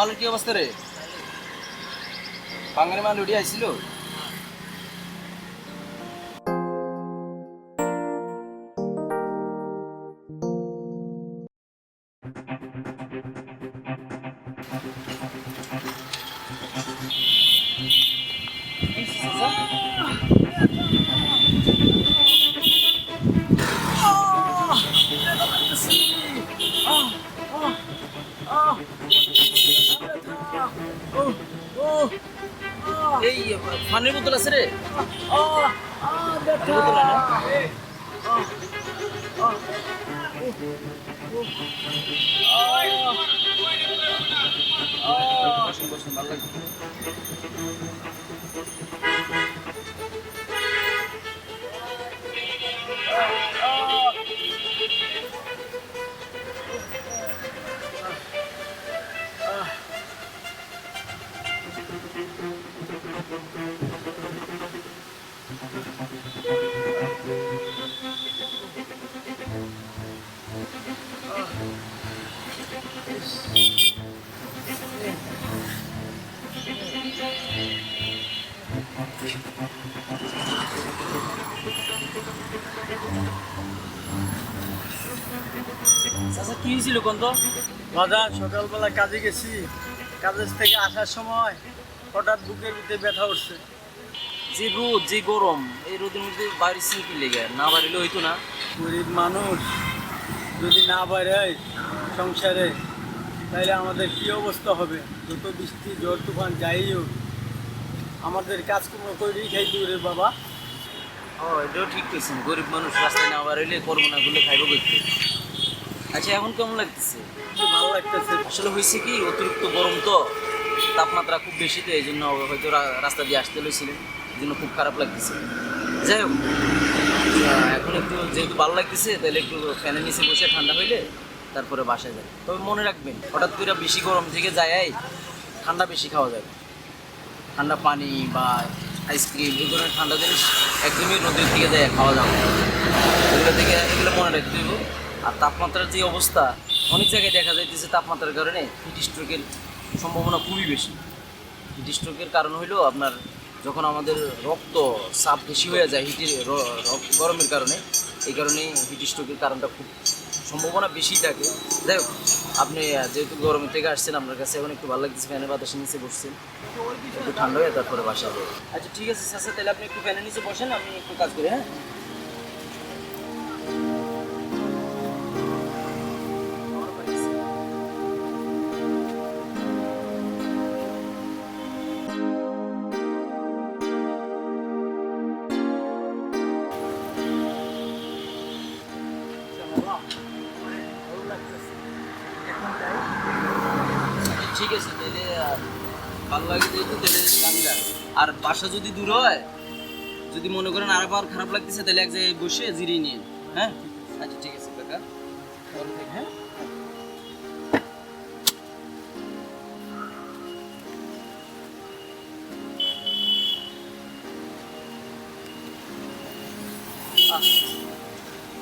মালের কি অবস্থা রে? বাঙালি মাল উঠে আইছিল? এই পানির বোতল আছে রে। বোতল চাচা, কি হয়েছিল বাজার সকালবেলা কাজে গেছি। কাজের থেকে আসার সময় হঠাৎ বুকের ভিতরে ব্যথা উঠছে। যে রোদ যে গরম এই রোদের মধ্যে বাইরে কি লেগে না বাড়িলে হইতো না। গরিব মানুষ যদি না বেরোয় সংসারে তাহলে আমাদের কি অবস্থা হবে? যত বৃষ্টি ঝড় তুফান যাই হোক আমাদের কাজকর্ম করেই খাইতে রে বাবা। ও এটাও ঠিক কইছেন গরিব মানুষ রাস্তায় না বাড়িলে করব না গুলো খাইবো করতে আচ্ছা এখন কেমন লাগতেছে? ভালো লাগতেছে। আসলে হয়েছে কি অতিরিক্ত গরম তো তাপমাত্রা খুব বেশি তো এই জন্য হয়তো রাস্তা দিয়ে আসতে লইছিলেন। জন্য খুব খারাপ লাগতেছে। যাই হোক এখন একটু যেহেতু ভালো লাগতেছে, তাহলে একটু ফ্যানের নিচে বসে ঠান্ডা হইলে তারপরে বাসায় যাবে তবে মনে রাখবেন, হঠাৎ করে বেশি গরম থেকে যায় ঠান্ডা বেশি খাওয়া যাবে ঠান্ডা পানি বা আইসক্রিম এই ধরনের ঠান্ডা জিনিস একদমই নদীর থেকে যায় খাওয়া যাবে। এগুলো থেকে, এগুলো মনে রাখতে হবে আর তাপমাত্রার যে অবস্থা, অনেক জায়গায় দেখা যাইতেছে তাপমাত্রার কারণে হিট স্ট্রোকের সম্ভাবনা খুবই বেশি। হিট স্ট্রোকের কারণ হইল আপনার যখন আমাদের রক্ত চাপ বেশি হয়ে যায় হিটের গরমের কারণে, এই কারণে হিট স্ট্রোকের কারণটা খুব সম্ভাবনা বেশি থাকে। যাই হোক, আপনি যেহেতু গরম থেকে আসছেন, আপনার কাছে এখন একটু ভালো লাগছে ফ্যানের বাতাসের নিচে বসছেন। একটু ঠান্ডা হয়ে তারপরে বাসা আচ্ছা ঠিক আছে স্যার, তাহলে আপনি একটু ফ্যানের নিচে বসেন, আমি একটু কাজ করি হ্যাঁ? ঠিক আছে ভালো লাগে যেহেতু তাহলে গান গান আর বাসা যদি দূর হয়, যদি মনে করেন আরেকবার খারাপ লাগতেছে তাহলে এক জায়গায় বসে জিরিয়ে নিন হ্যাঁ? আচ্ছা ঠিক আছে, কাকা। হ্যাঁ?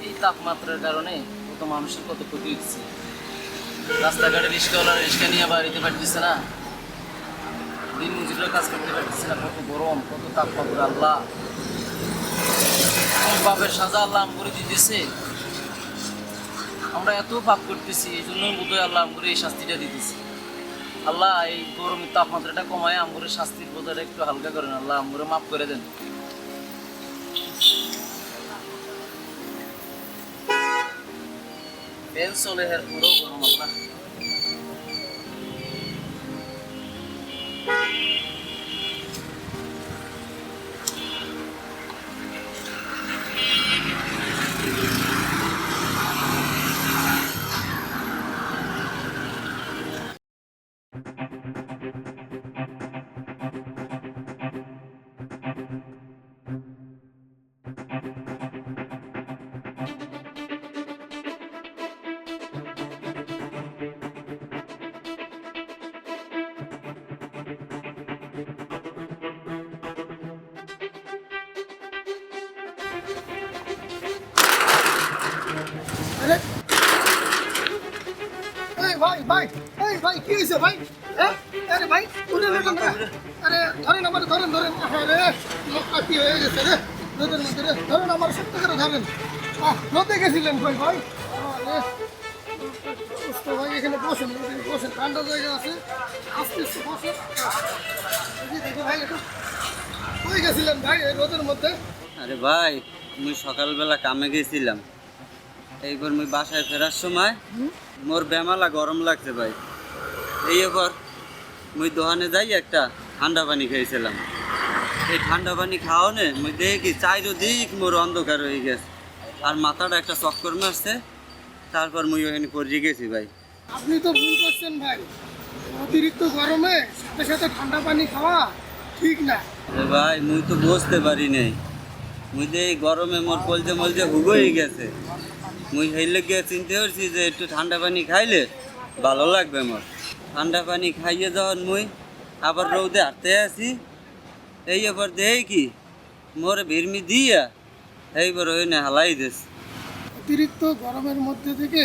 এই তাপমাত্রার কারণে কত মানুষের কত ক্ষতি হচ্ছে। রাস্তাঘাটে রিক্সাওয়ালা রিক্সা নিয়ে বাড়িতে পারতেছে না। দিন মজুরের কাজ করতে পারতেছে না, কত গরম, কত তাপমাত্রা, আল্লাহ। পাপের সাজা আল্লাহ আম করে দিতেছে। আমরা এত পাপ করতেছি, এই জন্যই বোধহয় আল্লাহ আম এই শাস্তিটা দিতেছে। আল্লাহ, এই গরমের তাপমাত্রাটা কমায়, আমগুরের শাস্তির বোঝাটা একটু হালকা করেন। আল্লাহ আমগুরে মাফ করে দেন। ফ্যান চলে হের পুরো গরম ভাই ভাই হয়েছে ভাই? হ্যাঁ? আরে ভাই, উঠে আরে, ধরেন ধরেন ধরেন। হয়ে গেছে রে। মধ্যে রে। আমার ধরেন। ভাই? ভাই ভাই, এখানে ঠান্ডা ভাই একটু গেছিলেন ভাই রোদের মধ্যে? আরে ভাই মুই সকালবেলা কামে গেছিলাম। এইবার মুই বাসায় ফেরার সময় মোর বেমালা গরম লাগছে ভাই। এই এবার মুই দোকানে যাই একটা ঠান্ডা পানি খেয়েছিলাম। এই ঠান্ডা পানি খাওয়ানে মুই দেখি চাইরো দিক মোর অন্ধকার হয়ে গেছে। আর মাথাটা একটা চক্কর মারছে তারপর মুই ওখানে পড়ে গেছি ভাই। আপনি তো ভুল করছেন ভাই। অতিরিক্ত গরমে সাথে সাথে ঠান্ডা পানি খাওয়া ঠিক না। ভাই মুই তো বুঝতে পারি নাই। মুই যে গরমে মোর কলজে মলজে হুগোই গেছে। মুই হেলে গিয়ে চিনতে পারছি যে একটু ঠান্ডা পানি খাইলে ভালো লাগবে মোর ঠান্ডা পানি খাইয়ে যখন মুই আবার রৌদে হাঁটতে আসি, এই এবার দেই কি মোর ভিড়মি দিয়া এইবার ওই না হালাই দিস অতিরিক্ত গরমের মধ্যে থেকে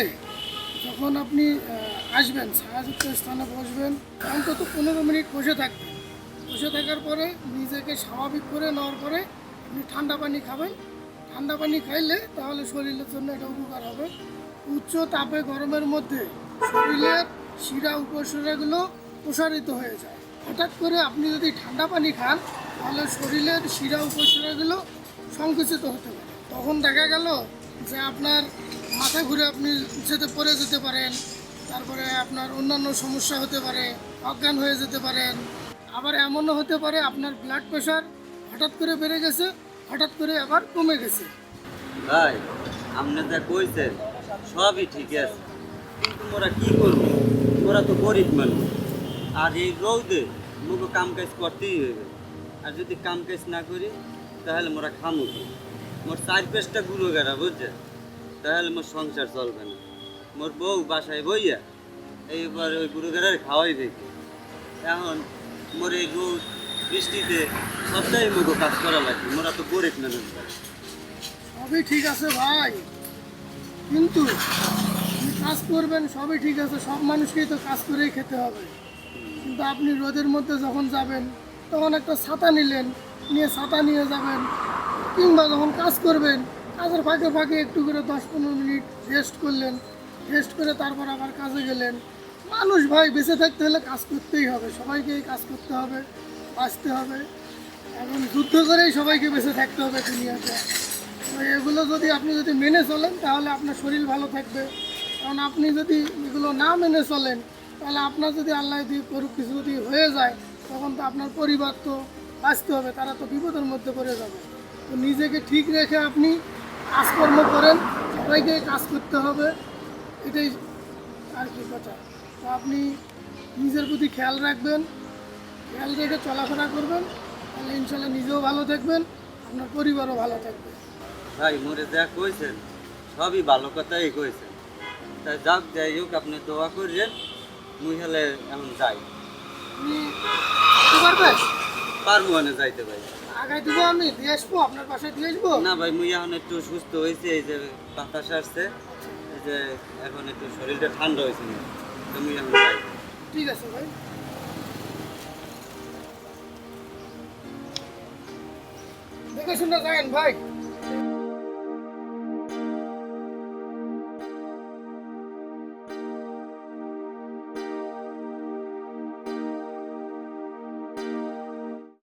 যখন আপনি আসবেন ছায়াযুক্ত স্থানে বসবেন, অন্তত পনেরো মিনিট বসে থাকবেন। বসে থাকার পরে নিজেকে স্বাভাবিক করে নেওয়ার পরে আপনি ঠান্ডা পানি খাবেন। ঠান্ডা পানি খাইলে তাহলে শরীরের জন্য এটা উপকার হবে। উচ্চ তাপে গরমের মধ্যে শরীরের শিরা উপশিরাগুলো প্রসারিত হয়ে যায়। হঠাৎ করে আপনি যদি ঠান্ডা পানি খান, তাহলে শরীরের শিরা উপশিরাগুলো সংকুচিত হতে পারে। তখন দেখা গেল যে আপনার মাথা ঘুরে আপনি যেতে পড়ে যেতে পারেন, তারপরে আপনার অন্যান্য সমস্যা হতে পারে, অজ্ঞান হয়ে যেতে পারেন। আবার এমনও হতে পারে আপনার ব্লাড প্রেশার হঠাৎ করে বেড়ে গেছে হঠাৎ করে আবার কমে গেছে। ভাই, আপনি যা কইছেন, সবই ঠিক আছে। কিন্তু মোরা কি করব? মোরা তো গরিব মানুষ। আর এই রৌদে মুখো কাম কাজ করতেই হইবে। আর যদি কাম কাজ না করি, তাহলে মোরা খামু? মোর চার পেঁচটা গুঁড়ো গেরা বুঝছে তাহলে মোর সংসার চলবে না। মোর বউ বাসায় বইয়া এইবার ওই গুঁড়ো গেরার খাওয়াই দেখি এখন মোর এই রোদ বৃষ্টিতে সবটাই মুখো কাজ করা লাগে মোরা তো গরিব ভাই। সবই ঠিক আছে ভাই, কিন্তু কাজ করবেন, সবই ঠিক আছে, সব মানুষকেই তো কাজ করেই খেতে হবে। কিন্তু আপনি রোদের মধ্যে যখন যাবেন, তখন একটা ছাতা নিলেন, নিয়ে ছাতা নিয়ে যাবেন, কিংবা যখন কাজ করবেন, কাজের ফাঁকে ফাঁকে একটু করে দশ পনেরো মিনিট রেস্ট করলেন রেস্ট করে তারপর আবার কাজে গেলেন। মানুষ ভাই, বেঁচে থাকতে হলে কাজ করতেই হবে, সবাইকেই কাজ করতে হবে। বাঁচতে হবে। এবং যুদ্ধ করেই সবাইকে বেঁচে থাকতে হবে দুনিয়াতে। তো এগুলো যদি আপনি যদি মেনে চলেন, তাহলে আপনার শরীর ভালো থাকবে। কারণ আপনি যদি এগুলো না মেনে চলেন, তাহলে আপনার যদি আল্লাহ দিয়ে করুক কিছু যদি হয়ে যায়, তখন তো আপনার পরিবার তো বাঁচতে হবে, তারা তো বিপদের মধ্যে পড়ে যাবে। তো নিজেকে ঠিক রেখে আপনি কাজকর্ম করেন, সবাইকে কাজ করতে হবে। এটাই আর কি কথা। তো আপনি নিজের প্রতি খেয়াল রাখবেন। খেয়াল রেখে চলাফেরা করবেন তাহলে ইনশাল্লাহ নিজেও ভালো থাকবেন আপনার পরিবারও ভালো থাকবে। ভাই মোরে যা কইছেন সবই ভালো কথাই কইছেন। তাই যাক যাই হোক আপনি দোয়া করিলেন মুই হলে এখন যাই। পারবেন পারব না যাইতে ভাই। আগাই দেবো আমি দিয়ে আসব আপনার পাশে দিয়ে আসব? না ভাই মুই এখন একটু সুস্থ হয়েছে এই যে বাতাস আসছে এই যে এখন একটু শরীরটা ঠান্ডা হয়েছে মুই এখন যাই। ঠিক আছে ভাই। দেখে শুনে যাবেন ভাই।